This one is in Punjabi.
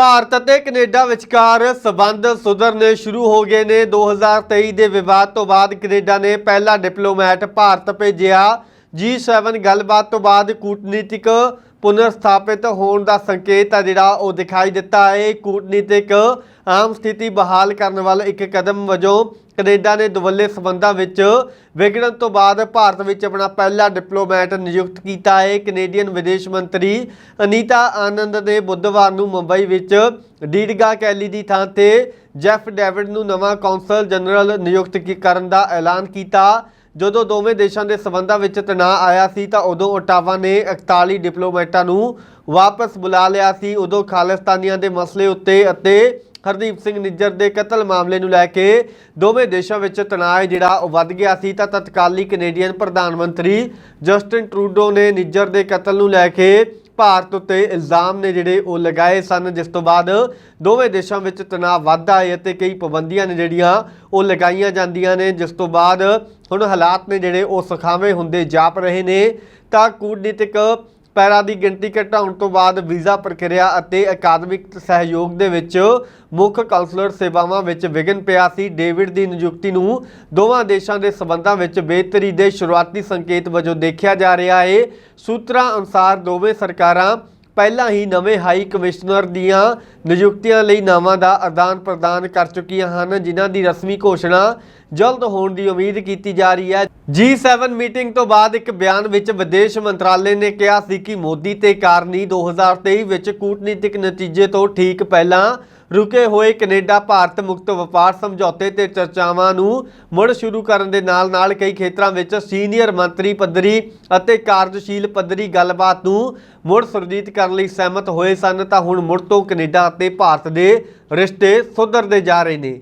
ਭਾਰਤ ਅਤੇ ਕੈਨੇਡਾ ਵਿਚਕਾਰ ਸਬੰਧ ਸੁਧਰਨੇ ਸ਼ੁਰੂ ਹੋ ਗਏ ਨੇ। 2023 ਦੇ ਵਿਵਾਦ ਤੋਂ ਬਾਅਦ ਕੈਨੇਡਾ ਨੇ ਪਹਿਲਾ ਡਿਪਲੋਮੈਟ ਭਾਰਤ ਭੇਜਿਆ। G7 ਗੱਲਬਾਤ ਤੋਂ ਬਾਅਦ ਕੂਟਨੀਤਿਕ ਪੁਨਰ ਸਥਾਪਿਤ ਹੋਣ ਦਾ ਸੰਕੇਤ ਆ ਜਿਹੜਾ ਉਹ ਦਿਖਾਈ ਦਿੱਤਾ ਹੈ। ਕੂਟਨੀਤਿਕ ਆਮ ਸਥਿਤੀ ਬਹਾਲ ਕਰਨ ਵੱਲ ਇੱਕ ਕਦਮ ਵਜੋਂ ਕੈਨੇਡਾ ਨੇ ਦੁਵੱਲੇ ਸਬੰਧਾਂ ਵਿੱਚ ਵਿਗੜਨ ਤੋਂ ਬਾਅਦ ਭਾਰਤ ਵਿੱਚ ਆਪਣਾ ਪਹਿਲਾ ਡਿਪਲੋਮੈਟ ਨਿਯੁਕਤ ਕੀਤਾ ਹੈ। ਕੈਨੇਡੀਅਨ ਵਿਦੇਸ਼ ਮੰਤਰੀ ਅਨੀਤਾ ਆਨੰਦ ਨੇ ਬੁੱਧਵਾਰ ਨੂੰ ਮੁੰਬਈ ਵਿੱਚ ਡੀਡਗਾ ਕੈਲੀ ਦੀ ਥਾਂ ਤੇ ਜੈਫ ਡੇਵਿਡ ਨੂੰ ਨਵਾਂ ਕੌਂਸਲ ਜਨਰਲ ਨਿਯੁਕਤ ਕਰਨ ਦਾ ਐਲਾਨ ਕੀਤਾ। ਜਦੋਂ ਦੋਵੇਂ ਦੇਸ਼ਾਂ ਦੇ ਸਬੰਧਾਂ ਵਿੱਚ ਤਣਾਅ ਆਇਆ ਸੀ ਤਾਂ ਉਦੋਂ ਓਟਾਵਾ ਨੇ 41 ਡਿਪਲੋਮੈਟਾਂ ਨੂੰ ਵਾਪਸ ਬੁਲਾ ਲਿਆ ਸੀ। ਉਦੋਂ ਖਾਲਿਸਤਾਨੀਆਂ ਦੇ ਮਸਲੇ ਉੱਤੇ ਅਤੇ ਹਰਦੀਪ ਸਿੰਘ ਨਿੱਜਰ ਦੇ ਕਤਲ ਮਾਮਲੇ ਨੂੰ ਲੈ ਕੇ ਦੋਵੇਂ ਦੇਸ਼ਾਂ ਵਿੱਚ ਤਣਾਅ ਜਿਹੜਾ ਉਹ ਵੱਧ ਗਿਆ ਸੀ। ਤਾਂ ਤਤਕਾਲੀ ਕੈਨੇਡੀਅਨ ਪ੍ਰਧਾਨ ਮੰਤਰੀ ਜਸਟਿਨ ਟਰੂਡੋ ਨੇ ਨਿੱਜਰ ਦੇ ਕਤਲ ਨੂੰ ਲੈ ਕੇ ਭਾਰਤ ਉੱਤੇ ਇਲਜ਼ਾਮ ਨੇ ਜਿਹੜੇ ਉਹ ਲਗਾਏ ਸਨ, ਜਿਸ ਤੋਂ ਬਾਅਦ ਦੋਵੇਂ ਦੇਸ਼ਾਂ ਵਿੱਚ ਤਣਾਅ ਵੱਧਦਾ ਹੈ ਅਤੇ ਕਈ ਪਾਬੰਦੀਆਂ ਨੇ ਜਿਹੜੀਆਂ ਉਹ ਲਗਾਈਆਂ ਜਾਂਦੀਆਂ ਨੇ। ਜਿਸ ਤੋਂ ਬਾਅਦ ਹੁਣ ਹਾਲਾਤ ਨੇ ਜਿਹੜੇ ਉਹ ਸੁਖਾਵੇਂ ਹੁੰਦੇ ਜਾਪ ਰਹੇ ਨੇ, ਤਾਂ ਕੂਟਨੀਤਿਕ ਪੈਰਾ ਦੀ ਗਿਣਤੀ ਘਟਾਉਣ ਤੋਂ ਬਾਅਦ ਵੀਜ਼ਾ ਪ੍ਰਕਿਰਿਆ ਅਤੇ ਅਕਾਦਮਿਕ ਸਹਿਯੋਗ ਦੇ ਵਿੱਚ ਮੁੱਖ ਕਾਉਂਸਲਰ ਸੇਵਾਵਾਂ ਵਿੱਚ ਵਿਘਨ ਪਿਆ ਸੀ। ਡੇਵਿਡ ਦੀ ਨਿਯੁਕਤੀ ਨੂੰ ਦੋਵਾਂ ਦੇਸ਼ਾਂ ਦੇ ਸਬੰਧਾਂ ਵਿੱਚ ਬਿਹਤਰੀ ਦੇ ਸ਼ੁਰੂਆਤੀ ਸੰਕੇਤ ਵਜੋਂ ਦੇਖਿਆ ਜਾ ਰਿਹਾ ਹੈ ਸੂਤਰਾਂ ਅਨੁਸਾਰ ਦੋਵੇਂ ਸਰਕਾਰਾਂ ਪਹਿਲਾਂ ਹੀ ਨਵੇਂ ਹਾਈ ਕਮਿਸ਼ਨਰ ਦੀਆਂ ਨਿਯੁਕਤੀਆਂ ਲਈ ਨਾਵਾਂ ਦਾ ਆਦਾਨ ਪ੍ਰਦਾਨ ਕਰ ਚੁੱਕੀਆਂ ਹਨ, ਜਿਨ੍ਹਾਂ ਦੀ ਰਸਮੀ ਘੋਸ਼ਣਾ ਜਲਦ ਹੋਣ ਦੀ ਉਮੀਦ ਕੀਤੀ ਜਾ ਰਹੀ ਹੈ। G7 ਮੀਟਿੰਗ ਤੋਂ ਬਾਅਦ ਇੱਕ ਬਿਆਨ ਵਿੱਚ ਵਿਦੇਸ਼ ਮੰਤਰਾਲੇ ਨੇ ਕਿਹਾ ਸੀ ਕਿ ਮੋਦੀ ਤੇ ਕਾਰਨੀ 2023 ਵਿੱਚ ਕੂਟਨੀਤਿਕ ਨਤੀਜੇ ਤੋਂ ਠੀਕ ਪਹਿਲਾਂ ਰੁਕੇ ਹੋਏ ਕੈਨੇਡਾ ਭਾਰਤ ਮੁਕਤ ਵਪਾਰ ਸਮਝੌਤੇ ਤੇ ਚਰਚਾਵਾਂ ਨੂੰ ਮੁੜ ਸ਼ੁਰੂ ਕਰਨ ਦੇ ਨਾਲ-ਨਾਲ ਕਈ ਖੇਤਰਾਂ ਵਿੱਚ ਸੀਨੀਅਰ ਮੰਤਰੀ ਪੱਧਰੀ ਅਤੇ ਕਾਰਜਸ਼ੀਲ ਪੱਧਰੀ ਗੱਲਬਾਤ ਨੂੰ ਮੁੜ ਸੁਰਜੀਤ ਕਰਨ ਲਈ ਸਹਿਮਤ ਹੋਏ ਸਨ, ਤਾਂ ਹੁਣ ਮੁੜ ਤੋਂ ਕੈਨੇਡਾ ਅਤੇ ਭਾਰਤ ਦੇ ਰਿਸ਼ਤੇ ਸੁਧਰਦੇ ਜਾ ਰਹੇ ਨੇ।